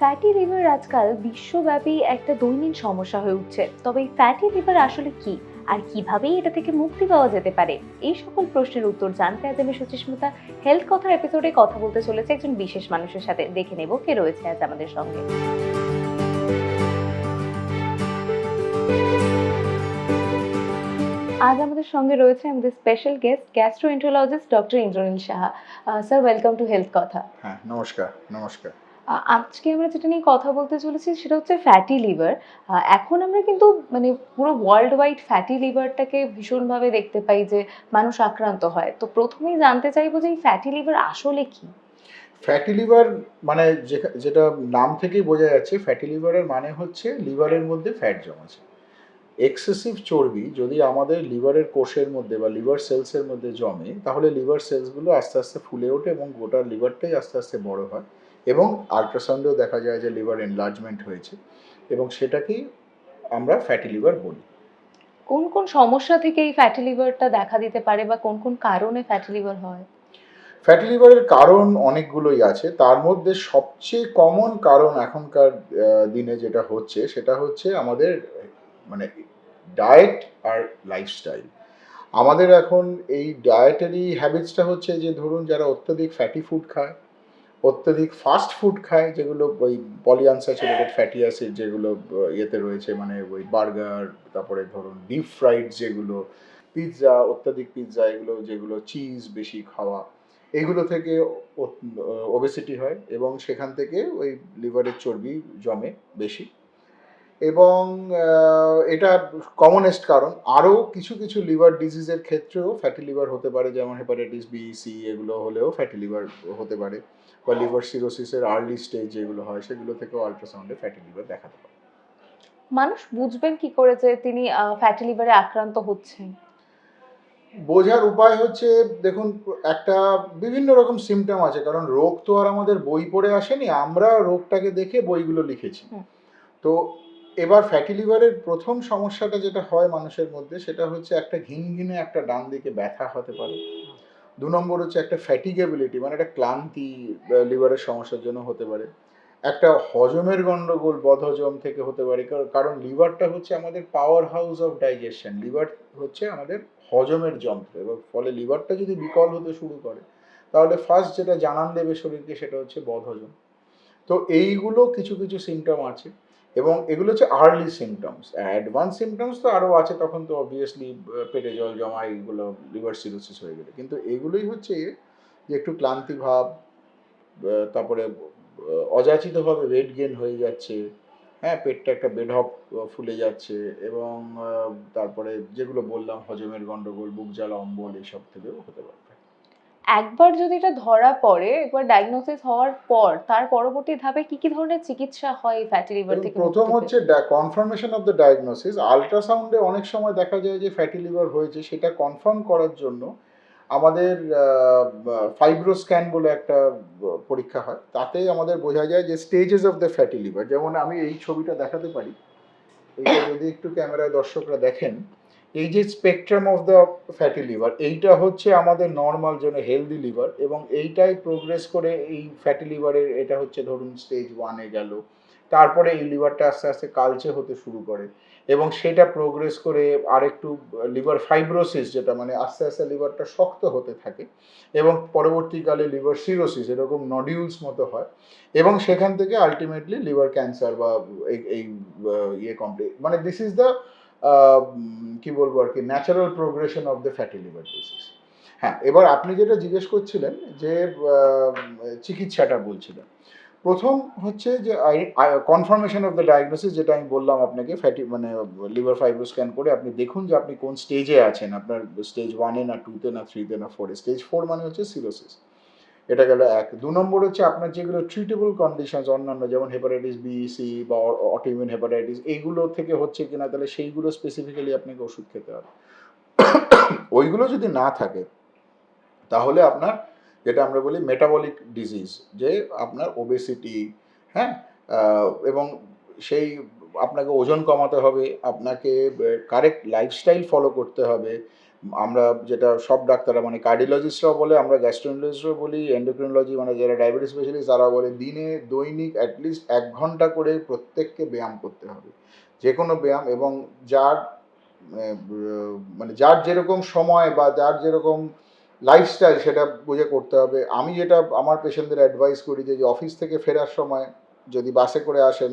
Fatty liver আজকাল বিশ্বব্যাপী একটা দৈনিক সমস্যা হয়ে উঠছে। তবে এই ফ্যাটি লিভার আসলে কি? আর কিভাবেই এটা থেকে মুক্তি পাওয়া যেতে পারে? এই সকল প্রশ্নের উত্তর জানতে আজ আমি সুচিস্মিতা হেলথ কথার এপিসোডে কথা বলতে চলেছে একজন বিশেষ মানুষের সাথে। দেখে নেব কে রয়েছে আজ আমাদের সঙ্গে। আজ আমাদের সঙ্গে রয়েছে আমাদের special guest gastroenterologist doctor Indranil Saha sir welcome to health কথা হ্যাঁ নমস্কার নমস্কার। আজকে আমরা যেটা নিয়ে কথা বলতে চলেছি সেটা হচ্ছে ফ্যাটি লিভার এখন আমরা কিন্তু মানে পুরো ওয়ার্ল্ড ওয়াইড ফ্যাটি লিভারটাকে ভীষণভাবে দেখতে পাই যে মানুষ আক্রান্ত হয়। তো প্রথমেই জানতে চাইব যে এই ফ্যাটি লিভার আসলে কি? ফ্যাটি লিভার মানে যেটা নাম থেকেই বোঝা যাচ্ছে ফ্যাটি লিভারের মানে হচ্ছে লিভারের মধ্যে ফ্যাট জমেছে। এক্সেসিভ চর্বি যদি আমাদের লিভারের কোষের মধ্যে বা লিভার সেলসের মধ্যে জমে, তাহলে লিভার সেলসগুলো আস্তে আস্তে ফুলে ওঠে এবং গোটা লিভারটাই আস্তে আস্তে বড় হয়। এবং আল্ট্রাসাউন্ডেও দেখা যায় যে লিভার এনলার্জমেন্ট হয়েছে এবং সেটাকেই আমরা ফ্যাটি লিভার বলি। কোন কোন সমস্যা থেকে এই ফ্যাটি লিভারটা দেখা দিতে পারে বা কোন কোন কারণে ফ্যাটি লিভার হয়? ফ্যাটি লিভারের কারণ অনেকগুলোই আছে। তার মধ্যে সবচেয়ে কমন কারণ এখনকার দিনে যেটা হচ্ছে সেটা হচ্ছে আমাদের মানে ডায়েট আর লাইফস্টাইল আমাদের এখন এই ডায়েটারি হ্যাবিটসটা হচ্ছে যে ধরুন যারা অত্যধিক ফ্যাটি ফুড খায় অত্যধিক ফাস্ট ফুড খায়, যেগুলো ওই পলিআনস্যাচুরেটেড ফ্যাটি অ্যাসিড যেগুলো ইয়েতে রয়েছে মানে ওই বার্গার তারপরে ধরুন ডিপ ফ্রাইড যেগুলো পিৎজা অত্যাধিক পিৎজা এগুলো, যেগুলো চিজ বেশি খাওয়া এইগুলো থেকে ওবেসিটি হয় এবং সেখান থেকে ওই লিভারের চর্বি জমে বেশি। এবং এটা কমনেস্ট কারণ। আরও কিছু কিছু লিভার ডিজিজের ক্ষেত্রেও ফ্যাটি লিভার হতে পারে, যেমন হেপাটাইটিস বি সি এগুলো হলেও ফ্যাটি লিভার হতে পারে। বা লিভার সিরোসিসের আর্লি স্টেজ যেগুলো হয় সেগুলো থেকেও আলট্রাসাউন্ডে ফ্যাটি লিভার দেখাতে পারে। মানুষ বুঝবেন কি করে যে তিনি ফ্যাটি লিভারে আক্রান্ত হচ্ছেন? বোঝার উপায় হচ্ছে দেখুন একটা বিভিন্ন রকম সিমটম আছে কারণ রোগ তো আর আমাদের বই পড়ে আসেনি আমরা রোগটাকে দেখে বইগুলো লিখেছি। তো এবার ফ্যাটি লিভারের প্রথম সমস্যাটা যেটা হয় মানুষের মধ্যে সেটা হচ্ছে একটা ঘিন ঘিনে একটা ডান দিকে ব্যথা হতে পারে। দু নম্বর হচ্ছে একটা ফ্যাটিগেবিলিটি মানে একটা ক্লান্তি লিভারের সমস্যার জন্য হতে পারে। একটা হজমের গন্ডগোল বদহজম থেকে হতে পারে, কার- কারণ লিভারটা হচ্ছে আমাদের powerhouse of digestion liver হচ্ছে আমাদের হজমের যন্ত্র, এবং ফলে লিভারটা যদি বিকল হতে শুরু করে, তাহলে ফার্স্ট যেটা জানান দেবে শরীরকে সেটা হচ্ছে বদহজম। তো এইগুলো কিছু কিছু সিমটম আছে। এবং এগুলো হচ্ছে আর্লি সিমটমস অ্যাডভান্স সিমটমস তো আরও আছে, তখন তো অবভিয়াসলি পেটে জল জমা এইগুলো লিভার সিরোসিস হয়ে গেলে। কিন্তু এগুলোই হচ্ছে যে একটু ক্লান্তি ভাব তারপরে অযাচিতভাবে ওয়েট গেন হয়ে যাচ্ছে হ্যাঁ পেটটা একটা বেঢপ ফুলে যাচ্ছে এবং তারপরে যেগুলো বললাম, হজমের গন্ডগোল, বুক জ্বালা, অম্বল এইসব থেকেও হতে পারে। একবার যদি এটা ধরা পড়ে একবার ডায়াগনোসিস হওয়ার পর তার পরবর্তী ধাপে কি কি ধরনের চিকিৎসা হয় ফ্যাটি লিভার থেকে প্রথম হচ্ছে কনফার্মেশন অফ দ্য ডায়াগনোসিস আলট্রাসাউন্ডে অনেক সময় দেখা যায় যে ফ্যাটি লিভার হয়েছে সেটা কনফার্ম করার জন্য আমাদের ফাইব্রো স্ক্যান বলে একটা পরীক্ষা হয়। তাতে আমাদের বোঝা যায় যে stages of the fatty liver যেমন আমি এই ছবিটা দেখাতে পারি। এইটা যদি একটু ক্যামেরায় দর্শকরা দেখেন এই যে spectrum of the fatty liver এইটা হচ্ছে আমাদের নর্মাল জন্য হেলদি লিভার এবং এইটাই প্রোগ্রেস করে এই ফ্যাটি লিভারের এটা হচ্ছে ধরুন স্টেজ ওয়ানে গেল। তারপরে এই লিভারটা আস্তে আস্তে কালচে হতে শুরু করে এবং সেটা প্রোগ্রেস করে আরেকটু লিভার ফাইব্রোসিস যেটা মানে আস্তে আস্তে লিভারটা শক্ত হতে থাকে এবং পরবর্তীকালে লিভার সিরোসিস এরকম নডিউলস মতো হয় এবং সেখান থেকে আলটিমেটলি লিভার ক্যান্সার বা এই এই ইয়ে কমপ্লিট মানে দিস ইজ দ্য কি বলব আর কি natural progression of the fatty liver disease হ্যাঁ এবার আপনি যেটা জিজ্ঞেস করছিলেন যে চিকিৎসাটা বলছিলেন। প্রথম হচ্ছে যে কনফার্মেশন অফ দ্য ডায়াগনোসিস যেটা আমি বললাম আপনাকে ফ্যাটি মানে লিভার ফাইব্রো স্ক্যান করে আপনি দেখুন যে আপনি কোন স্টেজে আছেন। আপনার স্টেজ ওয়ানে না টুতে না থ্রিতে না ফোরে স্টেজ ফোর মানে হচ্ছে সিরোসিস এটা গেল এক। দু নম্বর হচ্ছে আপনার যেগুলো ট্রিটেবল কন্ডিশনস অন্যান্য যেমন হেপাটাইটিস বি সি বা অটোইমিউন হেপাটাইটিস এইগুলো থেকে হচ্ছে কিনা, তাহলে সেইগুলো স্পেসিফিক্যালি আপনাকে ওষুধ খেতে হবে। ওইগুলো যদি না থাকে, তাহলে আপনার যেটা আমরা বলি মেটাবলিক ডিজিজ যে আপনার ওবেসিটি হ্যাঁ? এবং সেই আপনাকে ওজন কমাতে হবে, আপনাকে কারেক্ট লাইফস্টাইল ফলো করতে হবে আমরা যেটা সব ডাক্তাররা মানে কার্ডিওলজিস্টরাও বলে, আমরা গ্যাস্ট্রোনোলজিস্টরাও বলি এন্ডোক্রিনোলজি মানে যারা ডায়াবেটিস স্পেশালিস্ট তারা বলে, দিনে দৈনিক অ্যাটলিস্ট এক ঘণ্টা করে প্রত্যেককে ব্যায়াম করতে হবে। যে কোনো ব্যায়াম এবং যার মানে যার যেরকম সময় বা যার যেরকম লাইফস্টাইল সেটা বুঝে করতে হবে। আমি যেটা আমার পেশেন্টদের অ্যাডভাইস করি যে অফিস থেকে ফেরার সময় যদি বাসে করে আসেন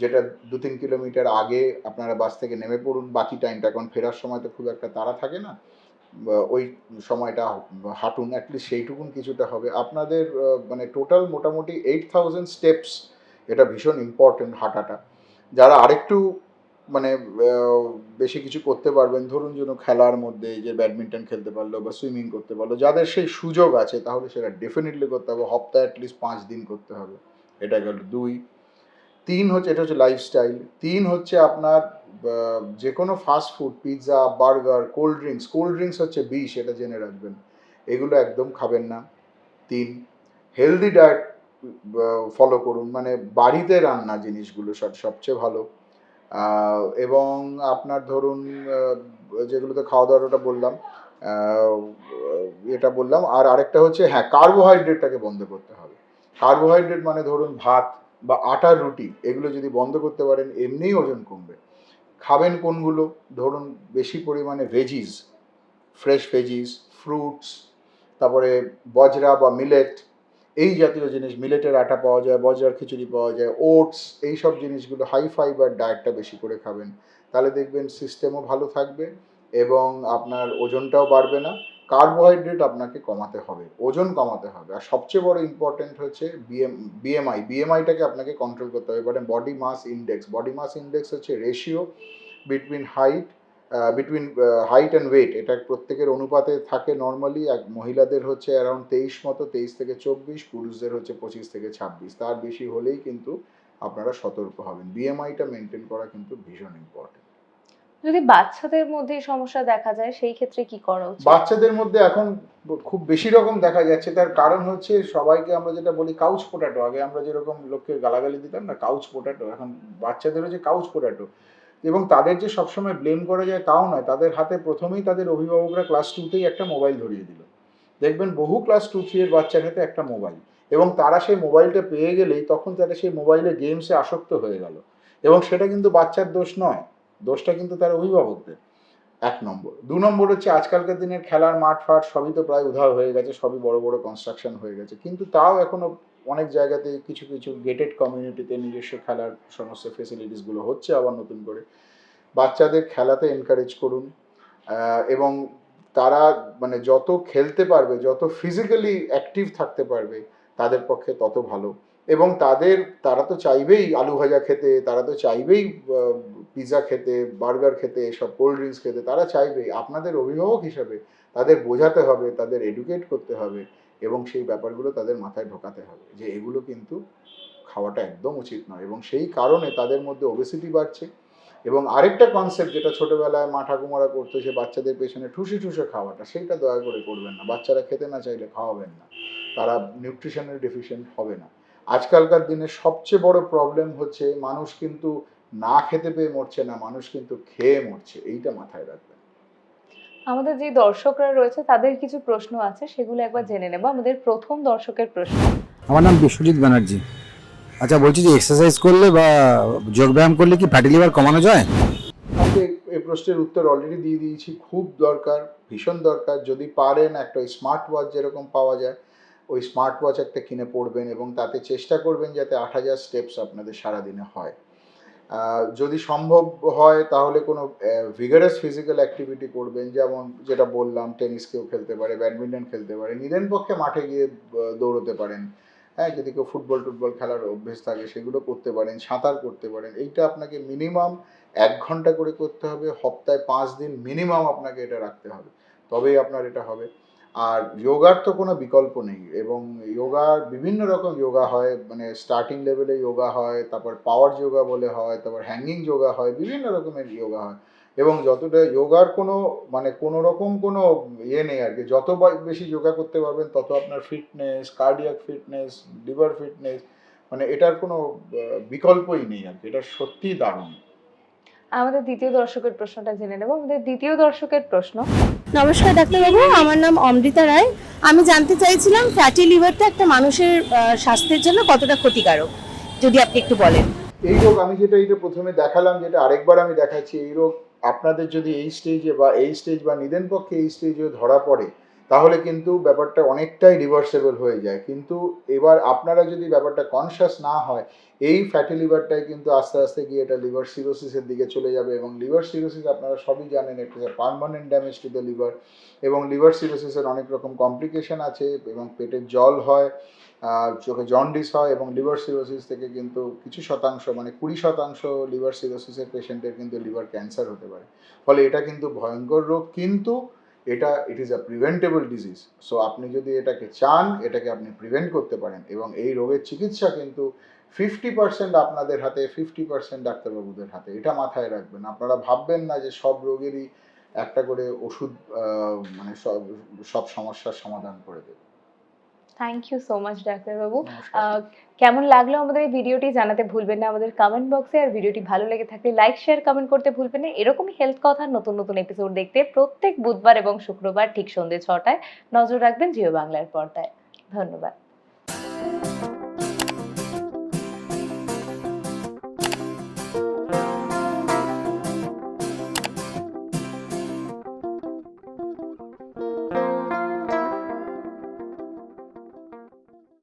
যেটা দু তিন কিলোমিটার আগে আপনারা বাস থেকে নেমে পড়ুন, বাকি টাইমটা কারণ ফেরার সময় তো খুব একটা তাড়া থাকে না। ওই সময়টা হাঁটুন অ্যাটলিস্ট সেইটুকুন কিছুটা হবে। আপনাদের মানে টোটাল মোটামুটি এইট থাউজেন্ড স্টেপস এটা ভীষণ ইম্পর্টেন্ট হাঁটাটা। যারা আরেকটু মানে বেশি কিছু করতে পারবেন, ধরুন যেন খেলার মধ্যে যে ব্যাডমিন্টন খেলতে পারল বা সুইমিং করতে পারল, যাদের সেই সুযোগ আছে, তাহলে সেটা ডেফিনেটলি করতে হবে। সপ্তাহে অ্যাটলিস্ট পাঁচ দিন করতে হবে। এটা গেল দুই। তিন হচ্ছে, এটা হচ্ছে লাইফস্টাইল তিন হচ্ছে আপনার যে কোনো fast food pizza burger cold drinks cold drinks হচ্ছে বিষ, এটা জেনে রাখবেন। এগুলো একদম খাবেন না। তিন হেলদি ডায়েট ফলো করুন মানে বাড়িতে রান্না জিনিসগুলো সব, সবচেয়ে ভালো। এবং আপনার ধরুন যেগুলোতে খাওয়া দাওয়াটা বললাম এটা বললাম, আর আরেকটা হচ্ছে হ্যাঁ কার্বোহাইড্রেটটাকে বন্ধ করতে হবে। কার্বোহাইড্রেট মানে ধরুন ভাত বা আটার রুটি, এগুলো যদি বন্ধ করতে পারেন, এমনিই ওজন কমবে। খাবেন কোনগুলো? ধরুন বেশি পরিমাণে ভেজিস ফ্রেশ ভেজিস ফ্রুটস তারপরে বজরা বা মিলেট এই জাতীয় জিনিস মিলেটের আটা পাওয়া যায়, বজরার খিচুড়ি পাওয়া যায় ওটস এই সব জিনিসগুলো হাই ফাইবার ডায়েটটা বেশি করে খাবেন। তাহলে দেখবেন সিস্টেমও ভালো থাকবে এবং আপনার ওজনটাও বাড়বে না। কার্বোহাইড্রেট আপনাকে কমাতে হবে, ওজন কমাতে হবে। আর সবচেয়ে বড় ইম্পর্টেন্ট হচ্ছে বিএম বিএমআই বিএমআইটাকে আপনাকে কন্ট্রোল করতে হবে। মানে body mass index body mass index হচ্ছে ratio between height between height and weight এটা প্রত্যেকের অনুপাতে থাকে নর্মালি এক মহিলাদের হচ্ছে অ্যারাউন্ড তেইশ মতো, তেইশ থেকে চব্বিশ, পুরুষদের হচ্ছে পঁচিশ থেকে ছাব্বিশ। তার বেশি হলেই কিন্তু আপনারা সতর্ক হবেন। বিএমআইটা মেনটেন করা কিন্তু ভীষণ ইম্পর্টেন্ট যদি বাচ্চাদের মধ্যে সমস্যা দেখা যায়, সেই ক্ষেত্রে কি করা উচিত? বাচ্চাদের মধ্যে এখন খুব বেশি রকম দেখা যাচ্ছে। তার কারণ হচ্ছে সবাইকে আমরা যেটা বলি কাউচ পোটাটো আগে আমরা যেরকম লোককে গালাগালি দিতাম না কাউচ পোটাটো এখন বাচ্চাদের হচ্ছে কাউচ পোটাটো এবং তাদের যে সবসময় ব্লেম করা যায় তাও নয়। তাদের হাতে প্রথমেই তাদের অভিভাবকরা ক্লাস টুতেই একটা মোবাইল ধরিয়ে দিল। দেখবেন বহু ক্লাস টু থ্রি এর বাচ্চার হাতে একটা মোবাইল এবং তারা সেই মোবাইলটা পেয়ে গেলেই তখন তারা সেই মোবাইলে গেমসে আসক্ত হয়ে গেল। এবং সেটা কিন্তু বাচ্চার দোষ নয়। দোষটা কিন্তু তার অভিভাবকদের। এক নম্বর। দু নম্বর হচ্ছে আজকালকার দিনের খেলার মাঠ ফাট সবই তো প্রায় উধাও হয়ে গেছে, সবই বড় বড় কনস্ট্রাকশন হয়ে গেছে। কিন্তু তাও এখনও অনেক জায়গাতে কিছু কিছু গেটেড কমিউনিটিতে নিজস্ব খেলার সমস্ত ফেসিলিটিসগুলো হচ্ছে আবার নতুন করে। বাচ্চাদের খেলাতে এনকারেজ করুন এবং তারা মানে যত খেলতে পারবে, যত ফিজিক্যালি অ্যাক্টিভ থাকতে পারবে, তাদের পক্ষে তত ভালো। এবং তাদের, তারা তো চাইবেই আলু ভাজা খেতে, তারা তো চাইবেই পিৎজা খেতে, বার্গার খেতে, সব কোল্ড ড্রিঙ্কস খেতে, তারা চাইবেই আপনাদের অভিভাবক হিসাবে তাদের বোঝাতে হবে, তাদের এডুকেট করতে হবে এবং সেই ব্যাপারগুলো তাদের মাথায় ঢোকাতে হবে যে এগুলো কিন্তু খাওয়াটা একদম উচিত নয় এবং সেই কারণে তাদের মধ্যে ওবেসিটি বাড়ছে এবং আরেকটা কনসেপ্ট যেটা ছোটবেলায় মা ঠাকুমারা করতো সে বাচ্চাদের পেছনে ঠুসে ঠুসে খাওয়াটা, সেইটা দয়া করে করবেন না। বাচ্চারা খেতে না চাইলে খাওয়াবেন না। তারা নিউট্রিশনের ডেফিসিয়েন্ট হবে না। আজকালকার দিনে সবচেয়ে বড় প্রবলেম হচ্ছে মানুষ কিন্তু না খেতে পেয়ে মরছে না মানুষ কিন্তু খেয়ে মরছে এইটা মাথায় রাখবেন। আমাদের যে দর্শকরা রয়েছে তাদের কিছু প্রশ্ন আছে সেগুলো একবার জেনে নেব। আমাদের প্রথম দর্শকের প্রশ্ন। আমার নাম বিশ্বজিৎ ব্যানার্জি। আচ্ছা বলছি যে এক্সারসাইজ করলে বা যোগব্যায়াম করলে কি ফ্যাটি লিভার কমানো যায়? আজকে এই প্রশ্নের উত্তর অলরেডি দিয়ে দিয়েছি খুব দরকার ভীষণ দরকার। যদি পারেন একটা স্মার্ট ওয়াচ যেরকম পাওয়া যায় ওই স্মার্ট ওয়াচ একটা কিনে পড়বেন এবং তাতে চেষ্টা করবেন যাতে আট হাজার স্টেপস আপনাদের সারাদিনে হয়। যদি সম্ভব হয় তাহলে কোনো ভিগারাস ফিজিক্যাল অ্যাক্টিভিটি করবেন, যেমন যেটা বললাম টেনিস কেউ খেলতে পারে ব্যাডমিন্টন খেলতে পারে নিদেন পক্ষে মাঠে গিয়ে দৌড়তে পারেন। হ্যাঁ যদি কেউ ফুটবল টুটবল খেলার অভ্যেস থাকে, সেগুলো করতে পারেন, সাঁতার করতে পারেন। এইটা আপনাকে মিনিমাম এক ঘণ্টা করে করতে হবে, সপ্তাহে পাঁচ দিন মিনিমাম আপনাকে এটা রাখতে হবে। তবেই আপনার এটা হবে। আর যোগার তো কোনো বিকল্প নেই এবং যোগার বিভিন্ন রকম যোগা হয় মানে স্টার্টিং লেভেলে যোগা হয়, তারপর পাওয়ার যোগা বলে হয়, তারপর হ্যাঙ্গিং যোগা হয়, বিভিন্ন রকমের যোগা হয়। এবং যতটা যোগার কোনো মানে কোনো রকম কোনো ইয়ে নেই আর কি। যত বেশি যোগা করতে পারবেন, তত আপনার fitness cardiac fitness liver fitness মানে এটার কোনো বিকল্পই নেই আর কি। এটা সত্যিই দারুণ। আমাদের দ্বিতীয় দর্শকের প্রশ্নটা জেনে নেব। আমাদের দ্বিতীয় দর্শকের প্রশ্ন নমস্কার, ডাক্তারবাবু। আমার নাম অমৃতা রায়। আমি জানতে চাইছিলাম ফ্যাটি লিভারটা একটা মানুষের স্বাস্থ্যের জন্য কতটা ক্ষতিকারক? যদি আপনি একটু বলেন। এই রোগ আমি যেটা এটা প্রথমে দেখালাম, যেটা আরেকবার আমি দেখাচ্ছি, এই রোগ আপনাদের যদি এই স্টেজে বা এই স্টেজ বা নিদেন পক্ষে এই স্টেজে ধরা পড়ে তাহলে কিন্তু ব্যাপারটা অনেকটাই রিভার্সেবল হয়ে যায়। কিন্তু এবার আপনারা যদি ব্যাপারটা কনসিয়াস না হয়, এই ফ্যাটি লিভারটাই কিন্তু আস্তে আস্তে গিয়ে এটা লিভার সিরোসিসের দিকে চলে যাবে এবং লিভার সিরোসিস আপনারা সবই জানেন, একটা permanent damage to the liver এবং লিভার সিরোসিসের অনেক রকম কমপ্লিকেশন আছে এবং পেটের জল হয় চোখে জন্ডিস হয় এবং লিভার সিরোসিস থেকে কিন্তু কিছু শতাংশ মানে কুড়ি শতাংশ লিভার সিরোসিসের পেশেন্টের কিন্তু লিভার ক্যান্সার হতে পারে। ফলে এটা কিন্তু ভয়ঙ্কর রোগ, কিন্তু এটা it is a preventable disease so আপনি যদি এটাকে চান, এটাকে আপনি প্রিভেন্ট করতে পারেন এবং এই রোগের চিকিৎসা কিন্তু ফিফটি পার্সেন্ট আপনাদের হাতে ফিফটি পার্সেন্ট ডাক্তারবাবুদের হাতে, এটা মাথায় রাখবেন। আপনারা ভাববেন না যে সব রোগেরই একটা করে ওষুধ মানে সব সব সমস্যার সমাধান করে দেবে। থ্যাংক ইউ সো মাচ ডাক্তারবাবু কেমন লাগল আমাদের এই ভিডিওটি জানাতে ভুলবেন না আমাদের কমেন্ট বক্সে আর ভিডিওটি ভালো লেগে থাকলে লাইক শেয়ার কমেন্ট করতে ভুলবেন না। এরকমই হেলথ কথা নতুন নতুন এপিসোড দেখতে প্রত্যেক বুধবার এবং শুক্রবার ঠিক সন্ধ্যে ছটায়। নজর রাখবেন জিও বাংলার পর্দায়। ধন্যবাদ।